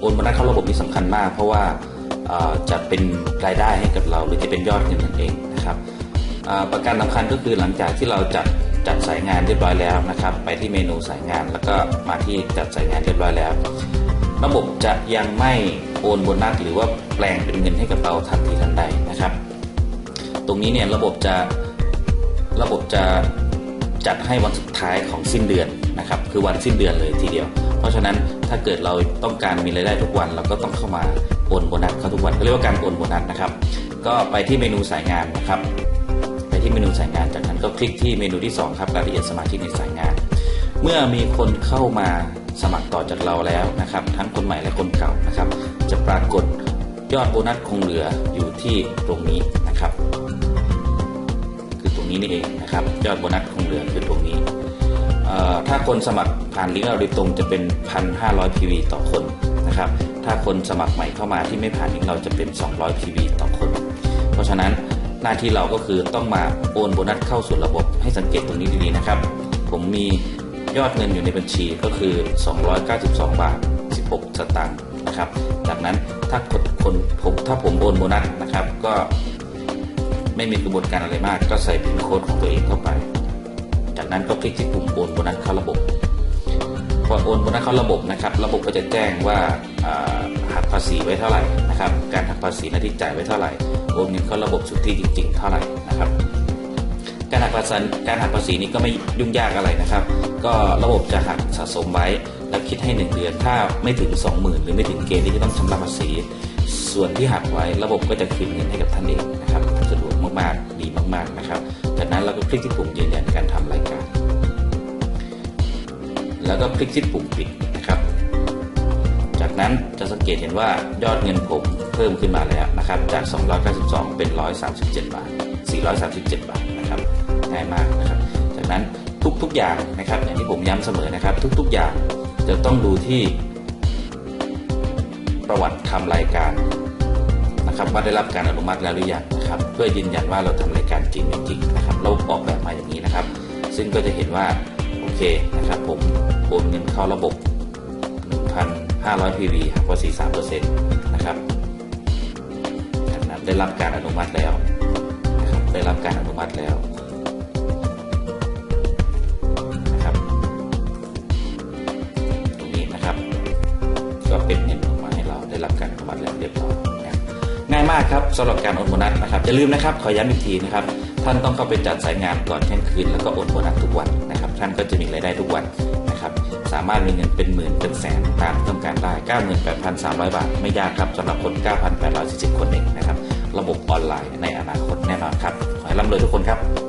โอนโบนัสเข้าระบบนี่สำคัญมาก เพราะว่าจะเป็นรายได้ให้กับเราหรือจะเป็นยอดเงินนั่นเองนะครับประการสำคัญก็คือหลังจากที่เราจัดจัดสายงานเรียบร้อยแล้วนะครับ ไปที่เมนูสายงานแล้วก็มาที่จัดสายงานเรียบร้อยแล้ว ระบบจะยังไม่โอนโบนัสหรือว่าแปลงเป็นเงินให้กับเราทันทีทันใดนะครับ ตรงนี้เนี่ยระบบจะระบบจะ จัดให้วันสุดท้ายของสิ้นเดือนนะครับคือวันสิ้นเดือนเลยทีเดียว เพราะฉะนั้นถ้าเกิดเราต้องการมีรายได้ทุกวัน เราก็ต้องเข้ามาโอนโบนัสเข้าทุกวันก็เรียกว่าการโอนโบนัสนะครับ ก็ไปที่เมนูสายงานนะครับ ไปที่เมนูสายงานจากนั้นก็คลิกที่เมนูที่สองครับรายละเอียดสมาชิกในสายงาน เมื่อมีคนเข้ามาสมัครต่อจากเราแล้วนะครับ ทั้งคนใหม่และคนเก่านะครับ จะปรากฏยอดโบนัสคงเหลืออยู่ที่ตรงนี้นะครับ รงนี้นี่เองนะครับยอดโบนัสคงเหลือคือตรงนี้ถ้าคนสมัครผ่านลิงก์เราโดยตรงจะเป็น 1,500 PV ต่อคนนะครับ ถ้าคนสมัครใหม่เข้ามาที่ไม่ผ่านลิงก์เราจะเป็น 200 PV ต่อคน เพราะฉะนั้นหน้าที่เราก็คือต้องมาโอนโบนัสเข้าสู่ระบบให้สังเกตตรงนี้ดีๆนะครับ ผมมียอดเงินอยู่ในบัญชีก็คือ 292 บาท 16 สตางค์นะครับ จากนั้นถ้าคนคนผมถ้าผมโอนโบนัสนะครับ ก็ ไม่มีกระบวนการอะไรมาก ก็ใส่พินโค้ดของตัวเองเข้าไป จากนั้นก็คลิกที่ปุ่มโอนโบนัสเข้าระบบพอโอนโบนัสเข้าระบบนะครับ ระบบก็จะแจ้งว่าหักภาษีไว้เท่าไหร่นะครับ การหักภาษีหน้าที่จ่ายไว้เท่าไหร่ โอนเงินเข้าระบบสุทธิจริง ๆ เท่าไหร่นะครับ การหักภาษีการหักภาษีนี้ก็ไม่ยุ่งยากอะไรนะครับ ก็ระบบจะหักสะสมไว้ แล้วคิดให้ 1 เดือน ถ้าไม่ถึง 20,000 หรือไม่ถึงเกณฑ์ที่จะต้องชำระภาษี ส่วนที่หักไว้ระบบก็จะคืนเงินให้กับท่านเองนะครับสะดวก มากๆ ดีมากๆนะครับ จากนั้นเราก็คลิกที่ปุ่มยืนยันการทำรายการ แล้วก็คลิกที่ปุ่มปิดนะครับ จากนั้นจะสังเกตเห็นว่ายอดเงินผมเพิ่มขึ้นมาแล้วนะครับ จาก 292 เป็น 137 บาท 437 บาทนะครับ ง่ายมากนะครับ จากนั้นทุกๆอย่างนะครับ อย่างที่ผมย้ำเสมอนะครับ ทุกๆอย่างจะต้องดูที่ประวัติทำรายการ นะครับว่าได้รับการอนุมัติแล้วหรือยังนะครับเพื่อยืนยันว่าเราทำรายการจริงไม่จริงนะครับเราออกแบบมาอย่างนี้นะครับ ซึ่งก็จะเห็นว่าโอเคนะครับ ผมโอนเงินเข้าระบบ 1,500 PV หักภาษี3%นะครับจากนั้นได้รับการอนุมัติแล้วนะครับได้รับการอนุมัติแล้วนะครับตรงนี้นะครับ ก็เป็นเงินออกมาให้เราได้รับการอนุมัติแล้วเรียบร้อย มากครับสำหรับการโอนโบนัสนะครับอย่าลืมนะครับขอย้ำอีกทีนะครับท่านต้องเข้าไปจัดสายงานก่อนเที่ยงคืนแล้วก็โอนโบนัสทุกวันนะครับท่านก็จะมีรายได้ทุกวันนะครับสามารถมีเงินเป็นหมื่นเป็นแสนตามต้องการได้ 98,300 บาท ไม่ยากครับสำหรับคน 9,840 คนเองนะครับระบบออนไลน์ในอนาคตแน่นอนครับขอให้ร่ำรวยทุกคนครับ